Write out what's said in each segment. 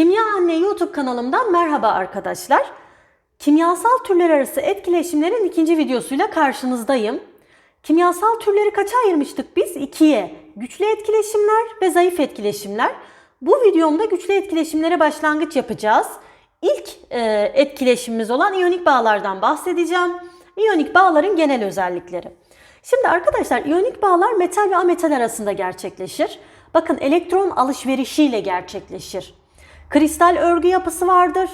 Kimya Anne YouTube kanalımdan merhaba arkadaşlar. Kimyasal türler arası etkileşimlerin ikinci videosuyla karşınızdayım. Kimyasal türleri kaça ayırmıştık biz? İkiye. Güçlü etkileşimler ve zayıf etkileşimler. Bu videomda güçlü etkileşimlere başlangıç yapacağız. İlk e, etkileşimimiz olan iyonik bağlardan bahsedeceğim. İyonik bağların genel özellikleri. Şimdi arkadaşlar iyonik bağlar metal ve ametal arasında gerçekleşir. Bakın elektron alışverişiyle gerçekleşir. Kristal örgü yapısı vardır.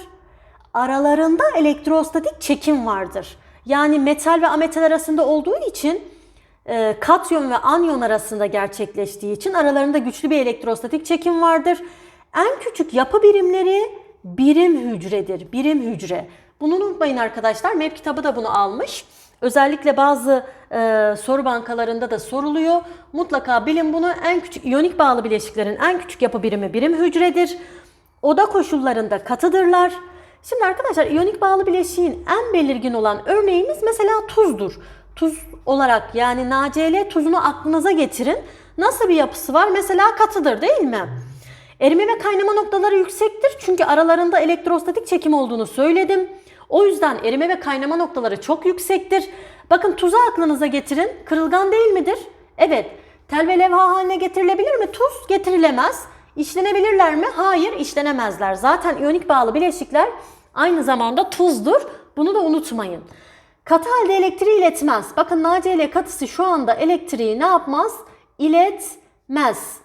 Aralarında elektrostatik çekim vardır. Yani metal ve ametal arasında olduğu için e, katyon ve anyon arasında gerçekleştiği için aralarında güçlü bir elektrostatik çekim vardır. En küçük yapı birimleri birim hücredir. Birim hücre. Bunu unutmayın arkadaşlar. MEP kitabı da bunu almış. Özellikle bazı e, soru bankalarında da soruluyor. Mutlaka bilin bunu. En küçük iyonik bağlı bileşiklerin en küçük yapı birimi birim hücredir. Oda koşullarında katıdırlar. Şimdi arkadaşlar iyonik bağlı bileşiğin en belirgin olan örneğimiz mesela tuzdur. Tuz olarak yani NaCl tuzunu aklınıza getirin. Nasıl bir yapısı var? Mesela katıdır değil mi? Erime ve kaynama noktaları yüksektir çünkü aralarında elektrostatik çekim olduğunu söyledim. O yüzden erime ve kaynama noktaları çok yüksektir. Bakın tuzu aklınıza getirin. Kırılgan değil midir? Evet. Tel ve levha haline getirilebilir mi? Tuz getirilemez. İşlenebilirler mi? Hayır, işlenemezler. Zaten iyonik bağlı bileşikler aynı zamanda tuzdur. Bunu da unutmayın. Katı halde elektriği iletmez. Bakın NaCl katısı şu anda elektriği ne yapmaz? İletmez.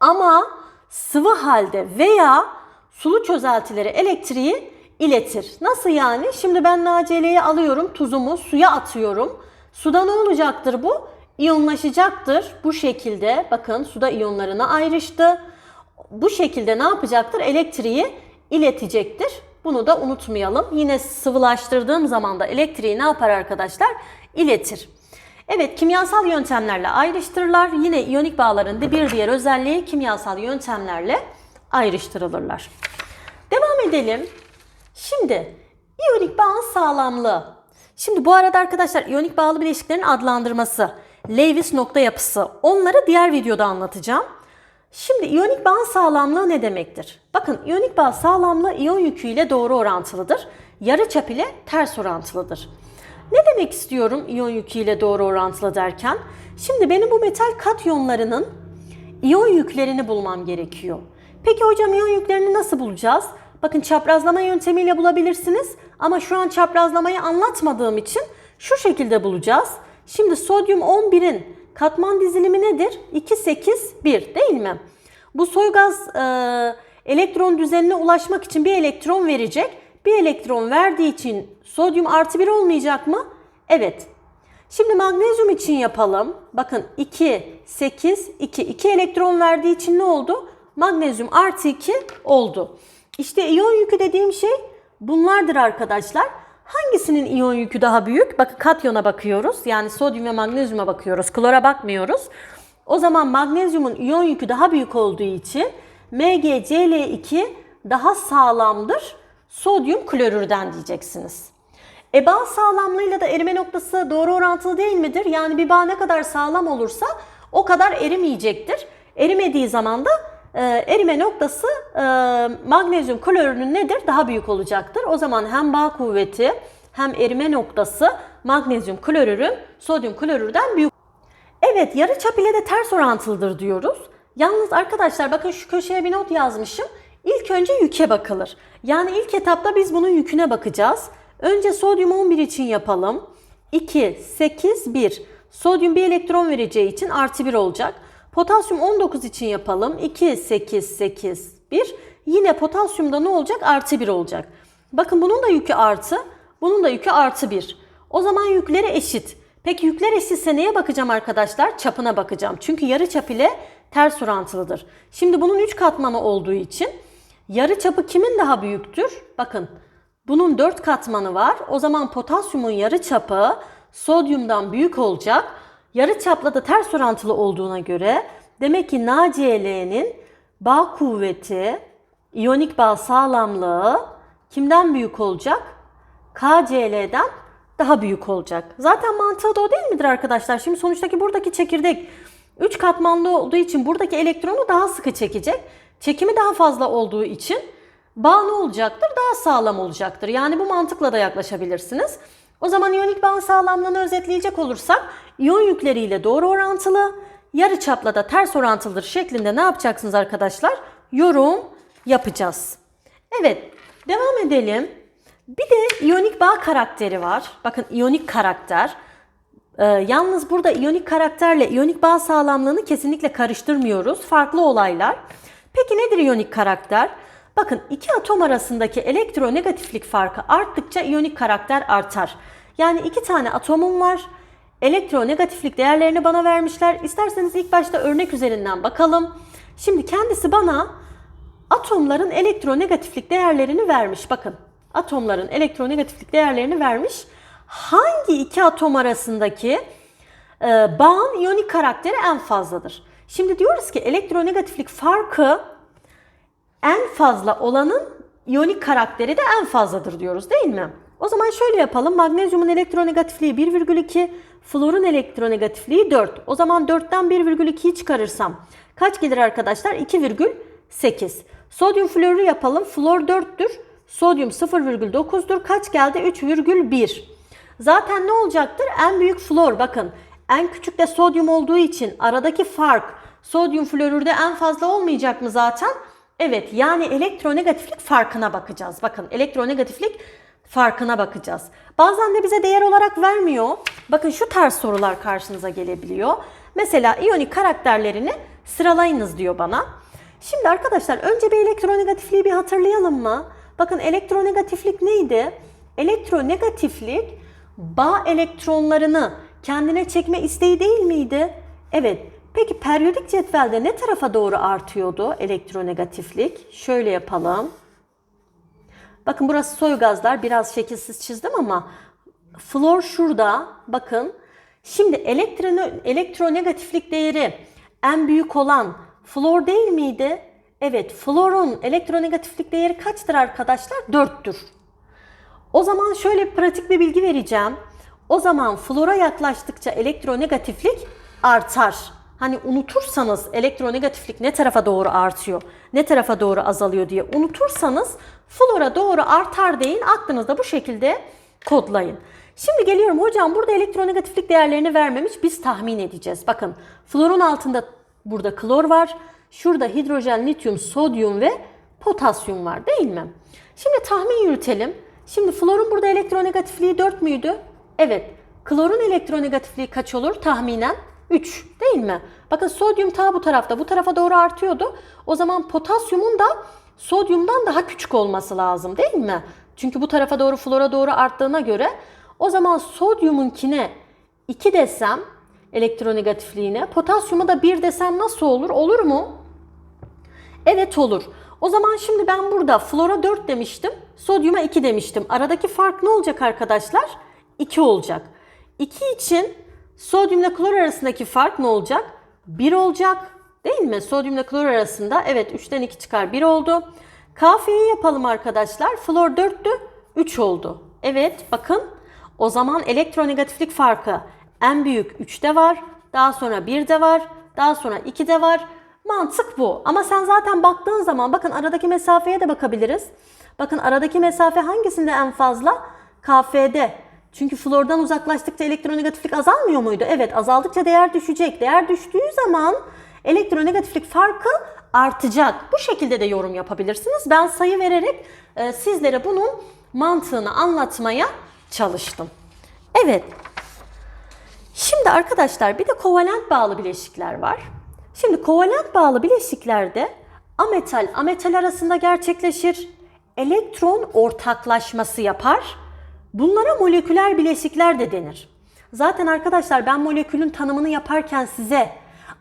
Ama sıvı halde veya sulu çözeltileri elektriği iletir. Nasıl yani? Şimdi ben NaCl'yi alıyorum, tuzumu suya atıyorum. Suda ne olacaktır bu? İyonlaşacaktır. Bu şekilde bakın suda iyonlarına ayrıştı. Bu şekilde ne yapacaktır? Elektriği iletecektir. Bunu da unutmayalım. Yine sıvılaştırdığım zaman da elektriği ne yapar arkadaşlar? İletir. Evet kimyasal yöntemlerle ayrıştırırlar. Yine iyonik bağların da bir diğer özelliği kimyasal yöntemlerle ayrıştırılırlar. Devam edelim. Şimdi iyonik bağın sağlamlığı. Şimdi bu arada arkadaşlar iyonik bağlı bileşiklerin adlandırması, Lewis nokta yapısı onları diğer videoda anlatacağım. Şimdi iyonik bağın sağlamlığı ne demektir? Bakın iyonik bağ sağlamlığı iyon yükü ile doğru orantılıdır. Yarıçap ile ters orantılıdır. Ne demek istiyorum iyon yükü ile doğru orantılı derken? Şimdi benim bu metal katyonlarının iyon yüklerini bulmam gerekiyor. Peki hocam iyon yüklerini nasıl bulacağız? Bakın çaprazlama yöntemiyle bulabilirsiniz ama şu an çaprazlamayı anlatmadığım için şu şekilde bulacağız. Şimdi sodyum 11'in katman dizilimi nedir? 2, 8, 1 değil mi? Bu soygaz e, elektron düzenine ulaşmak için bir elektron verecek. Bir elektron verdiği için sodyum artı 1 olmayacak mı? Evet. Şimdi magnezyum için yapalım. Bakın 2, 8, 2. 2 elektron verdiği için ne oldu? Magnezyum artı 2 oldu. İşte iyon yükü dediğim şey bunlardır arkadaşlar. Hangisinin iyon yükü daha büyük? Bakın katyona bakıyoruz. Yani sodyum ve magnezyuma bakıyoruz. Klora bakmıyoruz. O zaman magnezyumun iyon yükü daha büyük olduğu için MgCl2 daha sağlamdır. Sodyum klorürden diyeceksiniz. E bağ sağlamlığıyla da erime noktası doğru orantılı değil midir? Yani bir bağ ne kadar sağlam olursa o kadar erimeyecektir. Erimediği zaman da e, erime noktası e, magnezyum klorürünün nedir? Daha büyük olacaktır. O zaman hem bağ kuvveti hem erime noktası magnezyum klorürün sodyum klorürden büyük. Evet yarı çap ile de ters orantılıdır diyoruz. Yalnız arkadaşlar bakın şu köşeye bir not yazmışım. İlk önce yüke bakılır. Yani ilk etapta biz bunun yüküne bakacağız. Önce sodyum 11 için yapalım. 2, 8, 1. Sodyum bir elektron vereceği için artı 1 olacak. Potasyum 19 için yapalım. 2, 8, 8, 1. Yine potasyumda ne olacak? Artı 1 olacak. Bakın bunun da yükü artı, bunun da yükü artı 1. O zaman yükleri eşit. Peki yükler eşitse neye bakacağım arkadaşlar? Çapına bakacağım. Çünkü yarı çap ile ters orantılıdır. Şimdi bunun 3 katmanı olduğu için yarı çapı kimin daha büyüktür? Bakın bunun 4 katmanı var. O zaman potasyumun yarı çapı sodyumdan büyük olacak. Yarı çapla da ters orantılı olduğuna göre demek ki NaCl'nin bağ kuvveti, iyonik bağ sağlamlığı kimden büyük olacak? KCl'den daha büyük olacak. Zaten mantığı da o değil midir arkadaşlar? Şimdi sonuçtaki buradaki çekirdek 3 katmanlı olduğu için buradaki elektronu daha sıkı çekecek. Çekimi daha fazla olduğu için bağ ne olacaktır? Daha sağlam olacaktır. Yani bu mantıkla da yaklaşabilirsiniz. O zaman iyonik bağın sağlamlığını özetleyecek olursak iyon yükleriyle doğru orantılı, yarı çapla da ters orantılıdır şeklinde ne yapacaksınız arkadaşlar? Yorum yapacağız. Evet, devam edelim. Bir de iyonik bağ karakteri var. Bakın iyonik karakter. Ee, yalnız burada iyonik karakterle iyonik bağ sağlamlığını kesinlikle karıştırmıyoruz. Farklı olaylar. Peki nedir iyonik karakter? Bakın iki atom arasındaki elektronegatiflik farkı arttıkça iyonik karakter artar. Yani iki tane atomum var. Elektronegatiflik değerlerini bana vermişler. İsterseniz ilk başta örnek üzerinden bakalım. Şimdi kendisi bana atomların elektronegatiflik değerlerini vermiş. Bakın atomların elektronegatiflik değerlerini vermiş. Hangi iki atom arasındaki e, bağın iyonik karakteri en fazladır? Şimdi diyoruz ki elektronegatiflik farkı en fazla olanın iyonik karakteri de en fazladır diyoruz değil mi? O zaman şöyle yapalım. Magnezyumun elektronegatifliği 1,2, florun elektronegatifliği 4. O zaman 4'ten 1,2'yi çıkarırsam kaç gelir arkadaşlar? 2,8. Sodyum florü yapalım. Flor 4'tür. Sodyum 0,9'dur. Kaç geldi? 3,1. Zaten ne olacaktır? En büyük flor bakın. En küçük de sodyum olduğu için aradaki fark sodyum florürde en fazla olmayacak mı zaten? Evet yani elektronegatiflik farkına bakacağız. Bakın elektronegatiflik farkına bakacağız. Bazen de bize değer olarak vermiyor. Bakın şu tarz sorular karşınıza gelebiliyor. Mesela iyonik karakterlerini sıralayınız diyor bana. Şimdi arkadaşlar önce bir elektronegatifliği bir hatırlayalım mı? Bakın elektronegatiflik neydi? Elektronegatiflik bağ elektronlarını kendine çekme isteği değil miydi? Evet. Peki periyodik cetvelde ne tarafa doğru artıyordu elektronegatiflik? Şöyle yapalım. Bakın burası soy gazlar. Biraz şekilsiz çizdim ama flor şurada. Bakın. Şimdi elektrone, elektronegatiflik değeri en büyük olan flor değil miydi? Evet, florun elektronegatiflik değeri kaçtır arkadaşlar? 4'tür. O zaman şöyle pratik bir bilgi vereceğim. O zaman flora yaklaştıkça elektronegatiflik artar. Hani unutursanız elektronegatiflik ne tarafa doğru artıyor, ne tarafa doğru azalıyor diye unutursanız flora doğru artar deyin. Aklınızda bu şekilde kodlayın. Şimdi geliyorum hocam burada elektronegatiflik değerlerini vermemiş biz tahmin edeceğiz. Bakın florun altında burada klor var. Şurada hidrojen, lityum, sodyum ve potasyum var değil mi? Şimdi tahmin yürütelim. Şimdi florun burada elektronegatifliği 4 müydü? Evet. Klorun elektronegatifliği kaç olur tahminen? 3 değil mi? Bakın sodyum ta bu tarafta bu tarafa doğru artıyordu. O zaman potasyumun da sodyumdan daha küçük olması lazım değil mi? Çünkü bu tarafa doğru flora doğru arttığına göre o zaman sodyumunkine 2 desem elektronegatifliğine potasyuma da 1 desem nasıl olur? Olur mu? Evet olur. O zaman şimdi ben burada flora 4 demiştim, sodyuma 2 demiştim. Aradaki fark ne olacak arkadaşlar? 2 olacak. 2 için sodyumla klor arasındaki fark ne olacak? 1 olacak. Değil mi? Sodyumla klor arasında evet 3'ten 2 çıkar 1 oldu. Kafeyi yapalım arkadaşlar. Flor 4'tü 3 oldu. Evet bakın o zaman elektronegatiflik farkı en büyük 3'te var. Daha sonra 1'de var. Daha sonra 2'de var. Mantık bu. Ama sen zaten baktığın zaman bakın aradaki mesafeye de bakabiliriz. Bakın aradaki mesafe hangisinde en fazla? KF'de. Çünkü flordan uzaklaştıkça elektronegatiflik azalmıyor muydu? Evet azaldıkça değer düşecek. Değer düştüğü zaman elektronegatiflik farkı artacak. Bu şekilde de yorum yapabilirsiniz. Ben sayı vererek e, sizlere bunun mantığını anlatmaya çalıştım. Evet. Şimdi arkadaşlar bir de kovalent bağlı bileşikler var. Şimdi kovalent bağlı bileşiklerde ametal ametal arasında gerçekleşir. Elektron ortaklaşması yapar. Bunlara moleküler bileşikler de denir. Zaten arkadaşlar ben molekülün tanımını yaparken size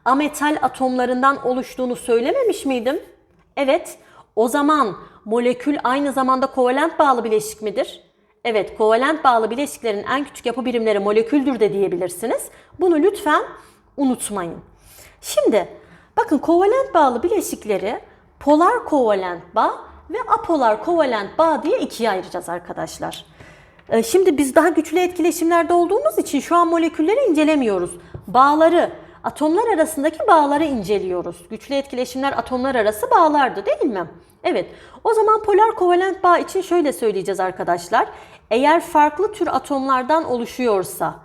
ametal atomlarından oluştuğunu söylememiş miydim? Evet. O zaman molekül aynı zamanda kovalent bağlı bileşik midir? Evet, kovalent bağlı bileşiklerin en küçük yapı birimleri moleküldür de diyebilirsiniz. Bunu lütfen unutmayın. Şimdi bakın kovalent bağlı bileşikleri polar kovalent bağ ve apolar kovalent bağ diye ikiye ayıracağız arkadaşlar. Ee, Şimdi biz daha güçlü etkileşimlerde olduğumuz için şu an molekülleri incelemiyoruz. Bağları atomlar arasındaki bağları inceliyoruz. Güçlü etkileşimler atomlar arası bağlardı değil mi? Evet. O zaman polar kovalent bağ için şöyle söyleyeceğiz arkadaşlar. Eğer farklı tür atomlardan oluşuyorsa,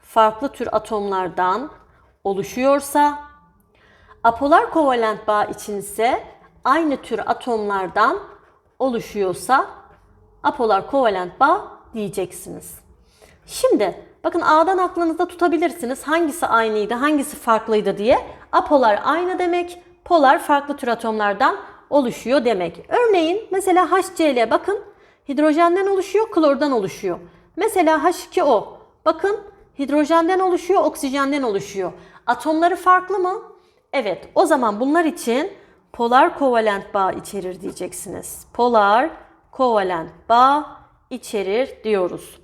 farklı tür atomlardan oluşuyorsa, apolar kovalent bağ için ise aynı tür atomlardan oluşuyorsa apolar kovalent bağ diyeceksiniz. Şimdi bakın A'dan aklınızda tutabilirsiniz. Hangisi aynıydı, hangisi farklıydı diye. Apolar aynı demek, polar farklı tür atomlardan oluşuyor demek. Örneğin mesela HCl bakın hidrojenden oluşuyor, klordan oluşuyor. Mesela H2O bakın hidrojenden oluşuyor, oksijenden oluşuyor. Atomları farklı mı? Evet. O zaman bunlar için polar kovalent bağ içerir diyeceksiniz. Polar kovalent bağ içerir diyoruz.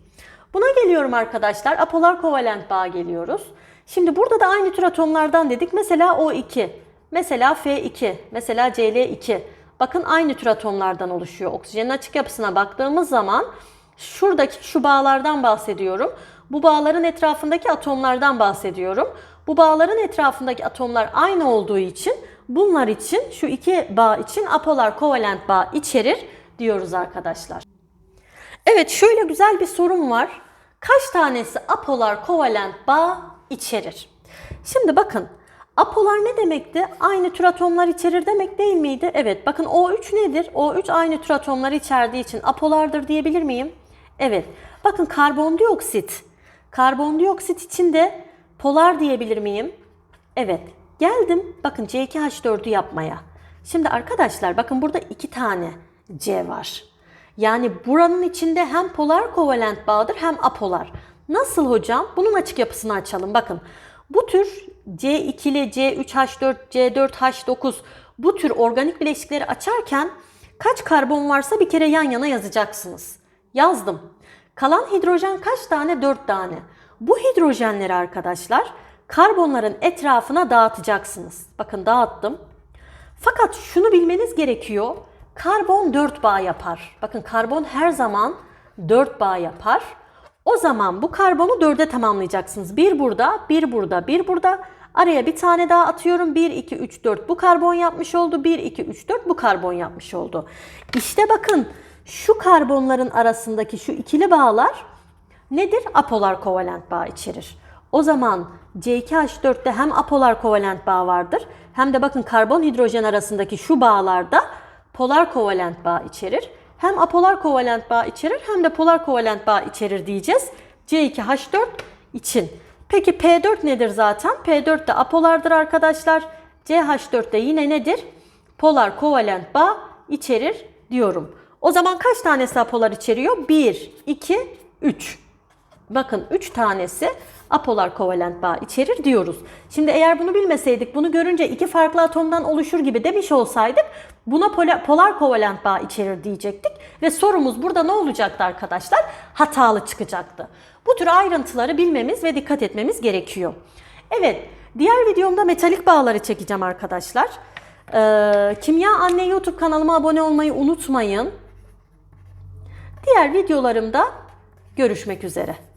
Buna geliyorum arkadaşlar. Apolar kovalent bağ geliyoruz. Şimdi burada da aynı tür atomlardan dedik. Mesela O2, mesela F2, mesela Cl2. Bakın aynı tür atomlardan oluşuyor. Oksijenin açık yapısına baktığımız zaman şuradaki şu bağlardan bahsediyorum. Bu bağların etrafındaki atomlardan bahsediyorum. Bu bağların etrafındaki atomlar aynı olduğu için bunlar için şu iki bağ için apolar kovalent bağ içerir diyoruz arkadaşlar. Evet şöyle güzel bir sorum var. Kaç tanesi apolar kovalent bağ içerir? Şimdi bakın apolar ne demekti? Aynı tür atomlar içerir demek değil miydi? Evet bakın O3 nedir? O3 aynı tür atomları içerdiği için apolardır diyebilir miyim? Evet. Bakın karbondioksit. Karbondioksit için de polar diyebilir miyim? Evet. Geldim bakın C2H4'ü yapmaya. Şimdi arkadaşlar bakın burada iki tane C var. Yani buranın içinde hem polar kovalent bağdır hem apolar. Nasıl hocam? Bunun açık yapısını açalım. Bakın bu tür C2'li, C3H4, C4H9 bu tür organik bileşikleri açarken kaç karbon varsa bir kere yan yana yazacaksınız. Yazdım. Kalan hidrojen kaç tane? 4 tane. Bu hidrojenleri arkadaşlar karbonların etrafına dağıtacaksınız. Bakın dağıttım. Fakat şunu bilmeniz gerekiyor. Karbon 4 bağ yapar. Bakın karbon her zaman 4 bağ yapar. O zaman bu karbonu 4'e tamamlayacaksınız. Bir burada, bir burada, bir burada. Araya bir tane daha atıyorum. 1, 2, 3, 4 bu karbon yapmış oldu. 1, 2, 3, 4 bu karbon yapmış oldu. İşte bakın şu karbonların arasındaki şu ikili bağlar nedir? Apolar kovalent bağ içerir. O zaman C2H4'te hem apolar kovalent bağ vardır hem de bakın karbon hidrojen arasındaki şu bağlarda polar kovalent bağ içerir. Hem apolar kovalent bağ içerir hem de polar kovalent bağ içerir diyeceğiz. C2H4 için. Peki P4 nedir zaten? P4 de apolardır arkadaşlar. CH4 de yine nedir? Polar kovalent bağ içerir diyorum. O zaman kaç tanesi apolar içeriyor? 1, 2, 3. Bakın 3 tanesi apolar kovalent bağ içerir diyoruz. Şimdi eğer bunu bilmeseydik, bunu görünce iki farklı atomdan oluşur gibi demiş olsaydık buna polar, polar kovalent bağ içerir diyecektik. Ve sorumuz burada ne olacaktı arkadaşlar? Hatalı çıkacaktı. Bu tür ayrıntıları bilmemiz ve dikkat etmemiz gerekiyor. Evet, diğer videomda metalik bağları çekeceğim arkadaşlar. Ee, Kimya Anne YouTube kanalıma abone olmayı unutmayın. Diğer videolarımda görüşmek üzere.